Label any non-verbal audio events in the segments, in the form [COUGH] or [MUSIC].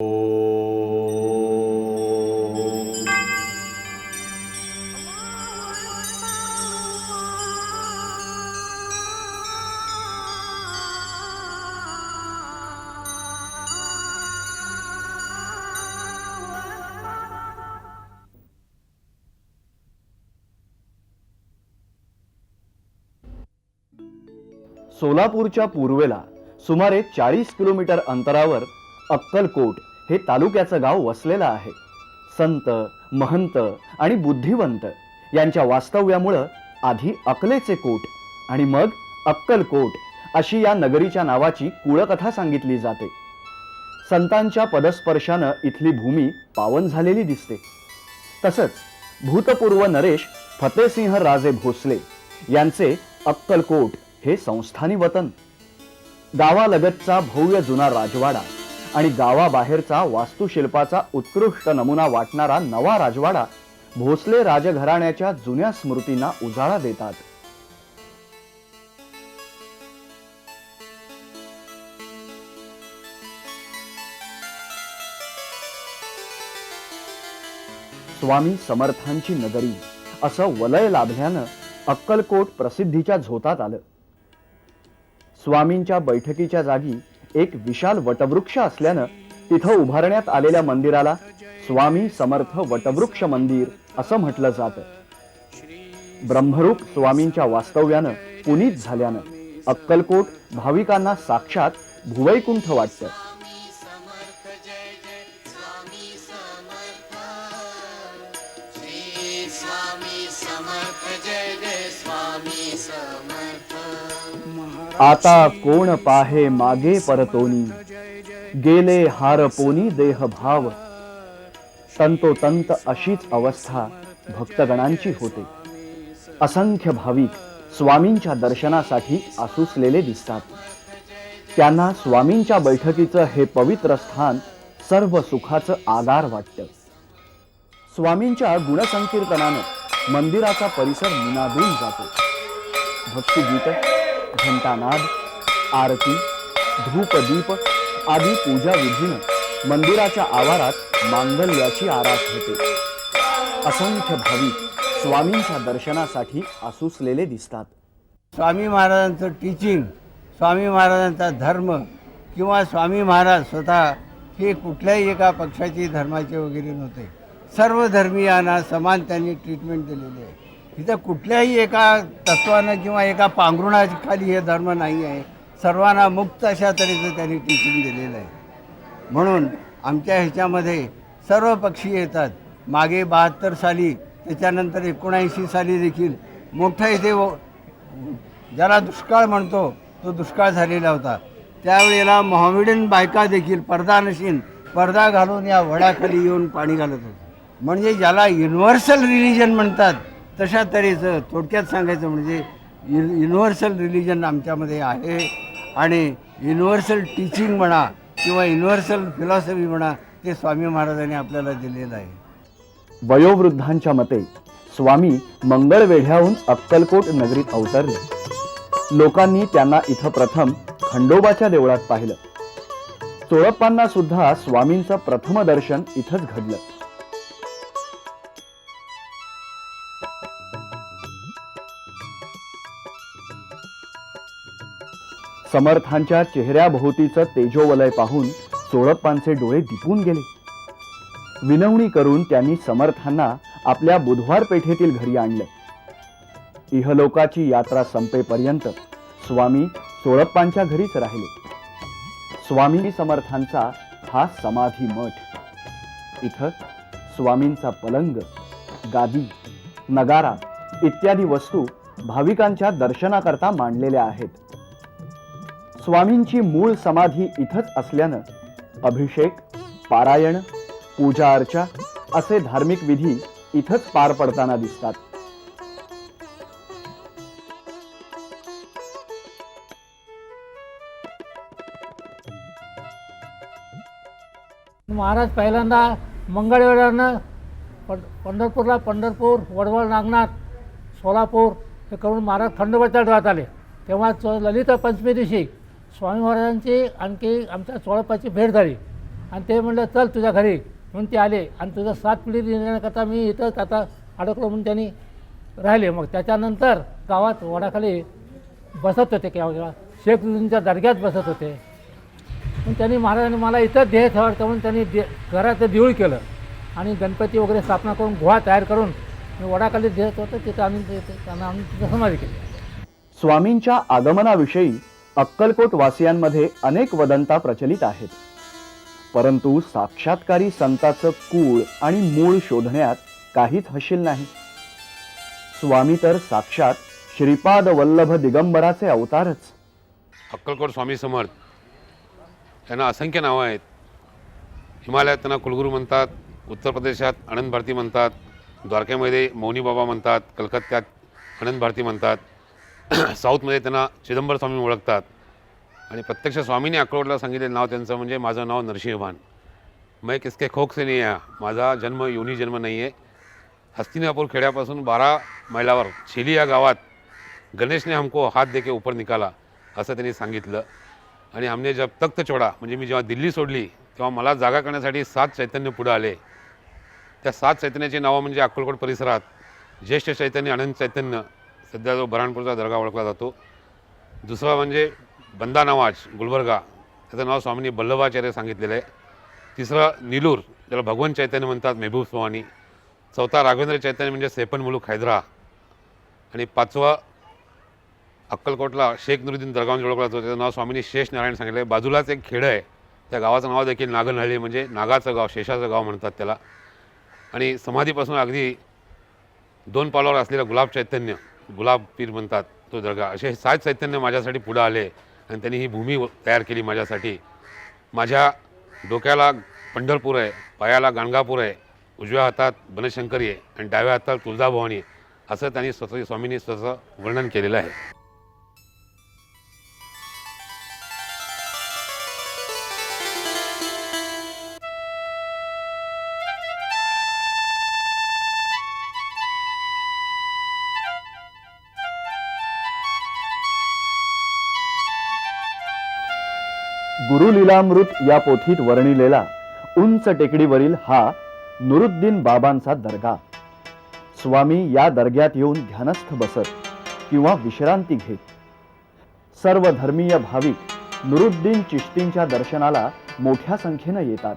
お सोलापूरच्या पूर्वेला सुमारे चाळीस किलोमीटर अंतरावर अक्कलकोट हे तालुक्याचं गाव वसलेलं आहे. संत महंत आणि बुद्धिवंत यांच्या वास्तव्यामुळं आधी अकलेचे कोट आणि मग अक्कलकोट अशी या नगरीच्या नावाची कुळकथा सांगितली जाते. संतांच्या पदस्पर्शानं इथली भूमी पावन झालेली दिसते. तसंच भूतपूर्व नरेश फतेसिंह राजे भोसले यांचे अक्कलकोट हे संस्थानी वतन. गावालगतचा भव्य जुना राजवाडा आणि गावाबाहेरचा वास्तुशिल्पाचा उत्कृष्ट नमुना वाटणारा नवा राजवाडा भोसले राजघराण्याच्या जुन्या स्मृतींना उजाळा देतात. स्वामी समर्थांची नगरी असं वलय लाभल्यानं अक्कलकोट प्रसिद्धीच्या झोतात आलं. स्वामींच्या बैठकीच्या जागी एक विशाल वटवृक्ष असल्यानं तिथं उभारण्यात आलेल्या मंदिराला स्वामी समर्थ वटवृक्ष मंदिर असं म्हटलं जातं. ब्रह्मरूप स्वामींच्या वास्तव्यानं पुनीत झाल्यानं अक्कलकोट भाविकांना साक्षात भुवैकुंठ वाटतं. आता कोण पाहे मागे परतोनी? गेले हार पोनी देह भाव. तंतोतंत अशीच अवस्था भक्तगणांची होते. असंख्य भाविक स्वामींच्या दर्शनासाठी आसुसलेले दिसतात. त्यांना स्वामींच्या बैठकीचं हे पवित्र स्थान सर्व सुखाचं आधार वाटतं. स्वामींच्या गुणसंकीर्तनानं मंदिराचा परिसर निनादून जातो. भक्तिगीत घंटानाद आरती धूपदीप आदी पूजा विधीनं मंदिराच्या आवारात मांगल्याची आरास होते. असंख्य भाविक स्वामींच्या दर्शनासाठी आसुसलेले दिसतात. स्वामी महाराजांचं टीचिंग स्वामी महाराजांचा धर्म किंवा स्वामी महाराज स्वतः हे कुठल्याही एका पक्षाची धर्माचे वगैरे नव्हते. सर्व धर्मीयांना समान त्यांनी ट्रीटमेंट दिलेली आहे. इथं कुठल्याही एका तत्वानं किंवा एका पांघरुणाखाली हे धर्म नाही आहे. सर्वांना मुक्त अशा तऱ्हेचं त्यांनी टीचिंग दिलेलं आहे. म्हणून आमच्या ह्याच्यामध्ये सर्व पक्षी येतात. मागे बहात्तर साली त्याच्यानंतर एकोणऐंशी साली देखील मोठा इथे व- ज्याला दुष्काळ म्हणतो तो दुष्काळ झालेला होता. त्यावेळेला मोहामेडन बायका देखील पडदा पडदा घालून या वडाखाली येऊन पाणी घालत होते. म्हणजे ज्याला युनिव्हर्सल रिलिजन म्हणतात तशा तऱ्हेचं थोडक्यात सांगायचं म्हणजे यु युनिव्हर्सल रिलिजन आमच्यामध्ये आहे आणि युनिव्हर्सल टीचिंग म्हणा किंवा युनिव्हर्सल फिलॉसॉफी म्हणा ते स्वामी महाराजांनी आपल्याला दिलेलं आहे. वयोवृद्धांच्या मते स्वामी मंगळवेढ्याहून अक्कलकोट नगरीत अवतरले. लोकांनी त्यांना इथं प्रथम खंडोबाच्या देवळात पाहिलं. चोळप्पांना सुद्धा स्वामींचं प्रथम दर्शन इथंच घडलं. समर्थांच्या चेहऱ्याभोवतीचं तेजोवलय पाहून चोळप्पांचे डोळे दिपून गेले. विनवणी करून त्यांनी समर्थांना आपल्या बुधवार पेठेतील घरी आणलं. इहलोकाची यात्रा संपेपर्यंत स्वामी सोळप्पांच्या घरीच राहिले. स्वामी समर्थांचा हा समाधी मठ. इथं स्वामींचा पलंग गादी नगारा इत्यादी वस्तू भाविकांच्या दर्शनाकरता मांडलेल्या आहेत. स्वामींची मूळ समाधी इथंच असल्यानं अभिषेक पारायण पूजा अर्चा असे धार्मिक विधी इथंच पार पडताना दिसतात. महाराज पहिल्यांदा मंगळवेढ्यानं पं पंढरपूरला पंढरपूर वडवळ नागनाथ सोलापूर हे करून महाराज खंडोबाच्या डोळ्यात आले. तेव्हा ललिता पंचमी दिवशी स्वामी महाराजांची आणखी आमच्या चोळपाची भेट झाली. आणि ते म्हणलं चल तुझ्या घरी. म्हणून ते आले. आणि तुझं सात पिढी निर्णयाकरता मी इथंच आता अडकलो म्हणून त्यांनी राहिले. मग त्याच्यानंतर गावात वडाखाली बसत होते केव्हा केव्हा. शेखजींच्या दर्ग्यात बसत होते. पण त्यांनी महाराजांनी मला इथं देह ठेवायचं म्हणून त्यांनी दे घराचं देऊळ केलं. आणि गणपती वगैरे स्थापना करून गुहा तयार करून मी वडाखाली देत होतं. तिथं आम्ही त्यांना आम्ही तिथं समाधी केली. स्वामींच्या आगमनाविषयी अक्कलकोट वासियांमध्ये अनेक वदंता प्रचलित आहेत. परंतु साक्षात्कारी संताचं कूळ आणि मूळ शोधण्यात काहीच हशील नाही. स्वामी तर साक्षात श्रीपाद वल्लभ दिगंबराचे अवतारच. अक्कलकोट स्वामी समर्थ. त्यांना असंख्य नावं आहेत. हिमालयात त्यांना कुलगुरू म्हणतात उत्तर प्रदेशात आनंद भारती म्हणतात द्वारकेमध्ये मौनी बाबा म्हणतात कलकत्त्यात आनंद भारती म्हणतात. [COUGHS] साऊथमध्ये त्यांना चिदंबर स्वामी ओळखतात. आणि प्रत्यक्ष स्वामीने अक्रोडला सांगितलेलं नाव त्यांचं म्हणजे माझं नाव नरसिंहभान. मैं किसके खोक से नाही आहे माझा जन्म युनी जन्म नाही आहे हस्तिनापूर खेड्यापासून बारा मैलावर शेली या गावात गणेशने हमको हात देके ऊपर निकाला असं त्यांनी सांगितलं. आणि हमने जब तख्त छोडा म्हणजे मी जेव्हा दिल्ली सोडली तेव्हा मला जागा करण्यासाठी सात चैतन्य पुढं आले. त्या सात चैतन्याची नावं म्हणजे अक्कलकोट परिसरात ज्येष्ठ चैतन्य अनंत चैतन्य सध्या जो बऱ्हाणपूरचा दर्गा ओळखला जातो. दुसरा म्हणजे बंदा नवाज गुलबर्गा त्याचं नाव स्वामींनी बल्लभाचार्य सांगितलेलं आहे. तिसरं निलूर ज्याला भगवंत चैतन्य म्हणतात मेहबूब स्वामी. चौथा राघवेंद्र चैतन्य म्हणजे सेपन मुलूक हैदरा. आणि पाचवा अक्कलकोटला शेख नुरुद्दीन दर्गावून ओळखला जातो. त्याचं नाव स्वामींनी शेष नारायण सांगितलं आहे बाजूलाच एक खेडं आहे. त्या गावाचं नाव देखील नागनहळ्ळी म्हणजे नागाचं गाव शेषाचं गाव म्हणतात त्याला. आणि समाधीपासून अगदी दोन पावलावर असलेलं गुलाब चैतन्य. गुलाब पीर म्हणतात तो दर्गा. असे हे सात चैतन्य माझ्यासाठी पुढं आले आणि त्यांनी ही भूमी तयार केली माझ्यासाठी. माझ्या डोक्याला पंढरपूर आहे पायाला गाणगापूर आहे उजव्या हातात बनशंकरी आहे आणि डाव्या हातात तुळजाभवानी आहे. असं त्यांनी स्वतः स्वामींनी स्वतः वर्णन केलेलं आहे. गुरुलीलामृत या पोथीत वर्णिलेला उंच टेकडीवरील हा नुरुद्दीन बाबांचा दर्गा. स्वामी या दर्ग्यात येऊन ध्यानस्थ बसत किंवा विश्रांती घेत. सर्व धर्मीय भाविक नुरुद्दीन चिश्तींच्या दर्शनाला मोठ्या संख्येनं येतात.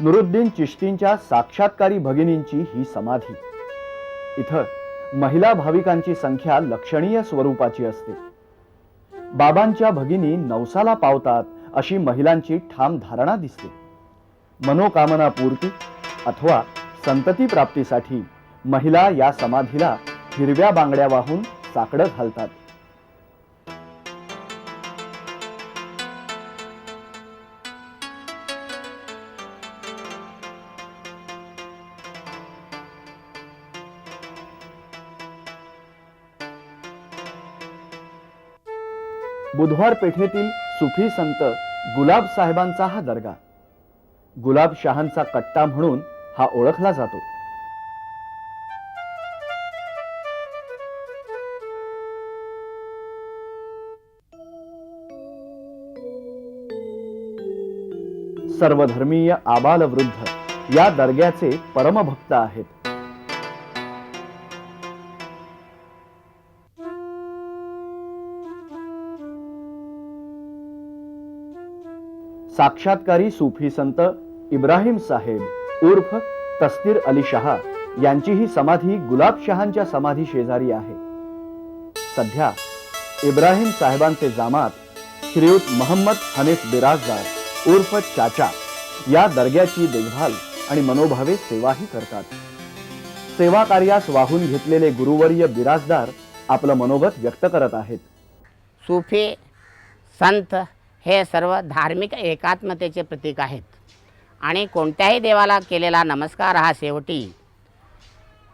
नुरुद्दीन चिश्तींच्या साक्षात्कारी भगिनींची ही समाधी. इथं महिला भाविकांची संख्या लक्षणीय स्वरूपाची असते. बाबांच्या भगिनी नवसाला पावतात अशी महिलांची ठाम धारणा दिसते. मनोकामना पूर्ती अथवा संतती प्राप्तीसाठी महिला या समाधीला हिरव्या बांगड्या वाहून साकडं घालतात. बुधवार पेठेतील सुफी संत गुलाब साहेबांचा हा दर्गा. गुलाब शहांचा कट्टा म्हणून हा ओळखला जातो. सर्वधर्मीय आबालवृद्ध या दर्ग्याचे परमभक्त आहेत. साक्षात्कारी सुफी संत इब्राहिम साहेब उर्फ तस्तीर अली शहा यांची ही समाधी गुलाब शहांच्या समाधी शेजारी आहे. सध्या इब्राहिम साहेबांचे जामात श्रीयुत महम्मद हनीफ बिराजदार उर्फ चाचा या दर्ग्याची देखभाल आणि मनोभावे सेवाही करतात. सेवा कार्यास वाहून घेतलेले गुरुवर्य बिराजदार आपलं मनोगत व्यक्त करत आहेत. सुफी संत हे सर्व धार्मिक एकात्मतेचे प्रतीक आहेत. आणि कोणत्याही देवाला केलेला नमस्कार हा शेवटी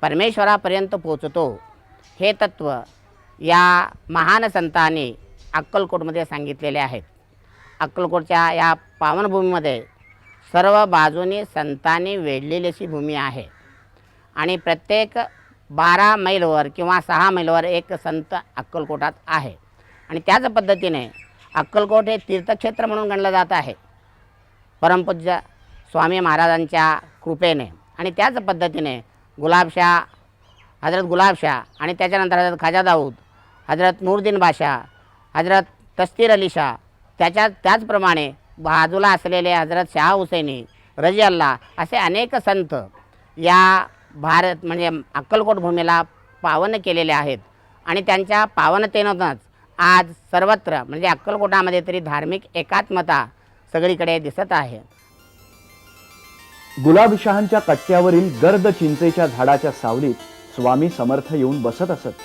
परमेश्वरापर्यंत पोचतो हे तत्त्व या महान संतांनी अक्कलकोटमध्ये सांगितलेले आहेत. अक्कलकोटच्या या पावनभूमीमध्ये सर्व बाजूनी संतांनी वेढलेली अशी भूमी आहे. आणि प्रत्येक बारा मैलवर किंवा सहा मैलवर एक संत अक्कलकोटात आहे. आणि त्याच पद्धतीने अक्कलकोट हे तीर्थक्षेत्र म्हणून गणलं जात आहे. परमपूज्य स्वामी महाराजांच्या कृपेने आणि त्याच पद्धतीने गुलाबशाह हजरत गुलाबशाह आणि त्याच्यानंतर हजरत खाजा दाऊद हजरत नूरदीन बादशाह हजरत तस्तीर अली शाह त्याच्या त्याचप्रमाणे बाजूला असलेले हजरत शाह हुसेनी रजी अल्लाह असे अनेक संत या भारत म्हणजे अक्कलकोट भूमीला पावन केलेले आहेत. आणि त्यांच्या पावनतेनंच आज सर्वत्र म्हणजे अक्कलकोटामध्ये तरी धार्मिक एकात्मता सगळीकडे दिसत आहे. गुलाबशहांच्या कट्ट्यावरील गर्द चिंचेच्या झाडाच्या सावलीत स्वामी समर्थ येऊन बसत असत.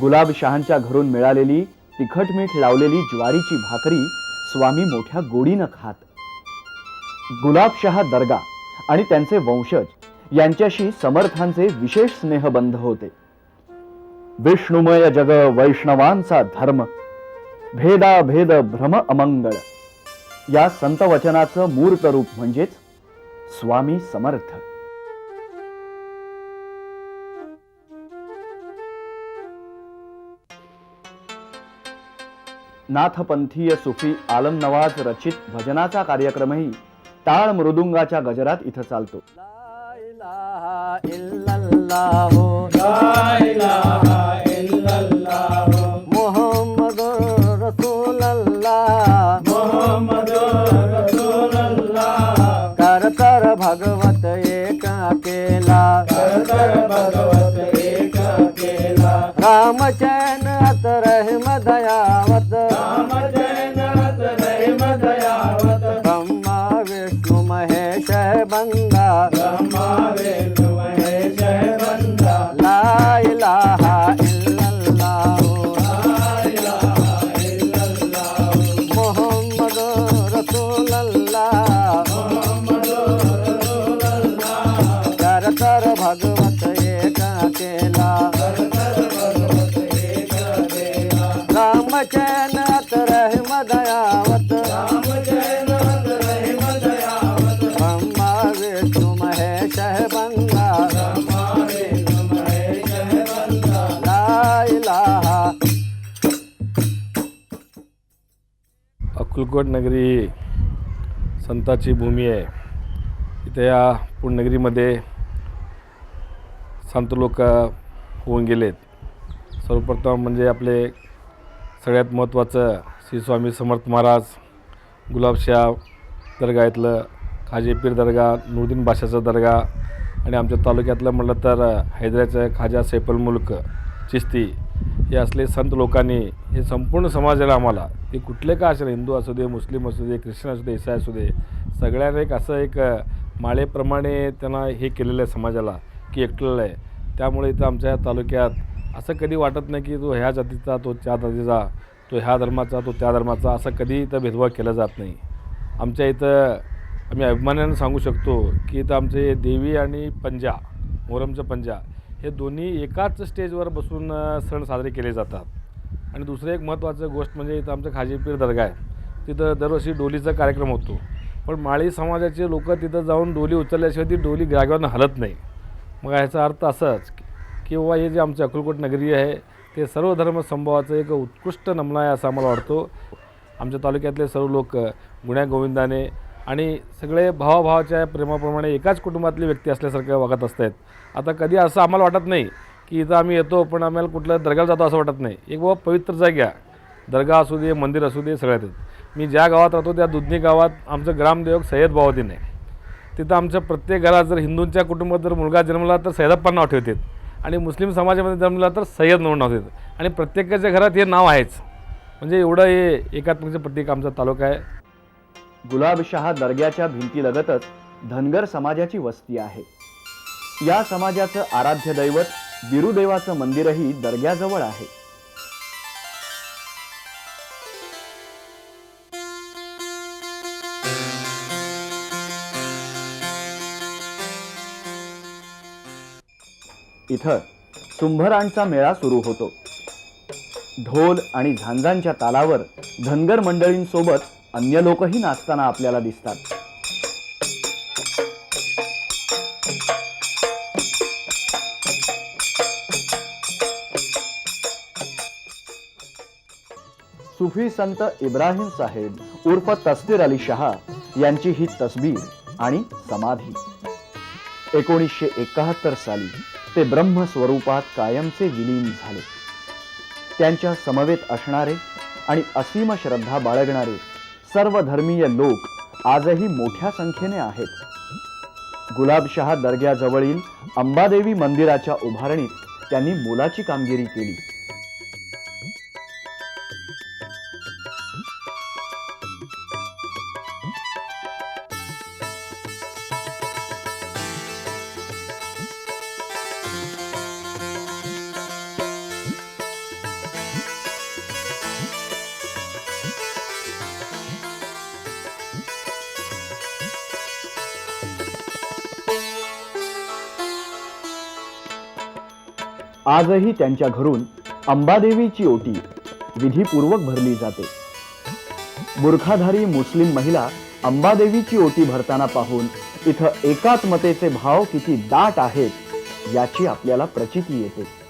गुलाबशहांच्या घरून मिळालेली तिखट मीठ लावलेली ज्वारीची भाकरी स्वामी मोठ्या गोडीनं खात. गुलाबशहा दर्गा आणि त्यांचे वंशज यांच्याशी समर्थांचे विशेष स्नेहबंध होते. विष्णुमय जग वैष्णवांचा धर्म भेदा भेद भ्रम अमंगळ. या संत वचनाचं मूर्त रूप म्हणजेच स्वामी समर्थ. नाथपंथीय सुफी आलम नवाज रचित भजनाचा कार्यक्रमही टाळ मृदुंगाच्या गजरात इथं चालतो. बंगा महेश बंगा अक्कलकोट नगरी ही संताची भूमी आहे. इथे या पुणनगरीमध्ये संत लोक होऊन गेलेत. सर्वप्रथम म्हणजे आपले सगळ्यात महत्त्वाचं श्री स्वामी समर्थ महाराज गुलाबशाह दर्गा इथलं खाजे पीर दर्गा नुरुद्दीन बाशाचं दर्गा आणि आमच्या तालुक्यातलं म्हटलं तर हैदराचं खाजा सैफल मुल्क चिस्ती हे असले संत लोकांनी हे संपूर्ण समाजाला आम्हाला ते कुठले का असेल हिंदू असू दे मुस्लिम असू दे ख्रिश्चन असू दे ईसाई असू दे सगळ्यांना एक असं एक माळेप्रमाणे त्यांना हे केलेलं आहे समाजाला की एकटलेलं आहे. त्यामुळे इथं आमच्या तालुक्यात असं कधी वाटत नाही की तो ह्या जातीचा तो त्या जातीचा तो ह्या धर्माचा तो त्या धर्माचा असं कधी इथं भेदभाव केला जात नाही. आमच्या इथं आम्ही अभिमानानं सांगू शकतो की इथं आमचे देवी आणि पंजा मोहरमचं पंजा हे दोन्ही एकाच स्टेजवर बसून सण साजरे केले जातात. आणि दुसरं एक महत्त्वाचं गोष्ट म्हणजे इथं आमचं खाजीपीर दर्गा आहे. तिथं दरवर्षी डोलीचा कार्यक्रम होतो. पण माळी समाजाचे लोक तिथं जाऊन डोली उचलल्याशिवाय ती डोली जागेवरनं हलत नाही. मग ह्याचा अर्थ असाच की बाबा हे जे आमचं अक्कलकोट नगरी आहे ते सर्व धर्म संभवाचं एक उत्कृष्ट नमूना आहे असं आम्हाला वाटतो. आमच्या तालुक्यातले सर्व लोक गुण्यागोविंदाने आणि सगळे भावाभावाच्या प्रेमाप्रमाणे एकाच कुटुंबातली व्यक्ती असल्यासारखं वागत आहेत आता कधी असं आम्हाला वाटत नाही की इथं आम्ही येतो पण आम्हाला कुठल्या दर्ग्याला जातो असं वाटत नाही. एक बाबा पवित्र जाग्या दर्गा असू दे मंदिर असू दे सगळ्यात मी ज्या गावात राहतो त्या दुधनी गावात आमचं ग्रामदेवक सय्यद भावतीने आहे. तिथं आमच्या प्रत्येक घरात जर हिंदूंच्या कुटुंबात जर मुलगा जन्मला तर सैयदप्पा नाव ठेवतात. आणि मुस्लिम समाजामध्ये जन्मला तर सय्यद म्हणून नाव ठेवतात. आणि प्रत्येकाच्या घरात हे नाव आहेच. म्हणजे एवढं हे एकात्मकचं प्रत्येक आमचा तालुका आहे. गुलाबशहा दर्ग्याच्या भिंतीलगतच धनगर समाजाची वस्ती आहे. या समाजाचं आराध्य दैवत बिरुदेवाचं मंदिरही दर्ग्याजवळ आहे. इथं तुंभरांचा मेळा सुरू होतो. ढोल आणि झांजांच्या तालावर धनगर मंडळींसोबत अन्य लोकही नाचताना आपल्याला दिसतात. सुफी संत इब्राहिम साहेब उर्फ तस्तीर अली शहा यांची ही तस्बीर आणि समाधी. एकोणीसशे एकाहत्तर साली ते ब्रह्मस्वरूपात कायमचे विलीन झाले. त्यांच्या समवेत असणारे आणि असीम श्रद्धा बाळगणारे सर्व धर्मीय लोक आजही मोठ्या संख्येने आहेत. गुलाबशहा दर्ग्याजवळील अंबादेवी मंदिराच्या उभारणीत त्यांनी मोलाची कामगिरी केली. आजही त्यांच्या घरून अंबादेवीची ओटी विधीपूर्वक भरली जाते. बुरखाधारी मुस्लिम महिला अंबादेवीची ओटी भरताना पाहून इथं एकात्मतेचे भाव किती दाट आहेत याची आपल्याला प्रचिती येते.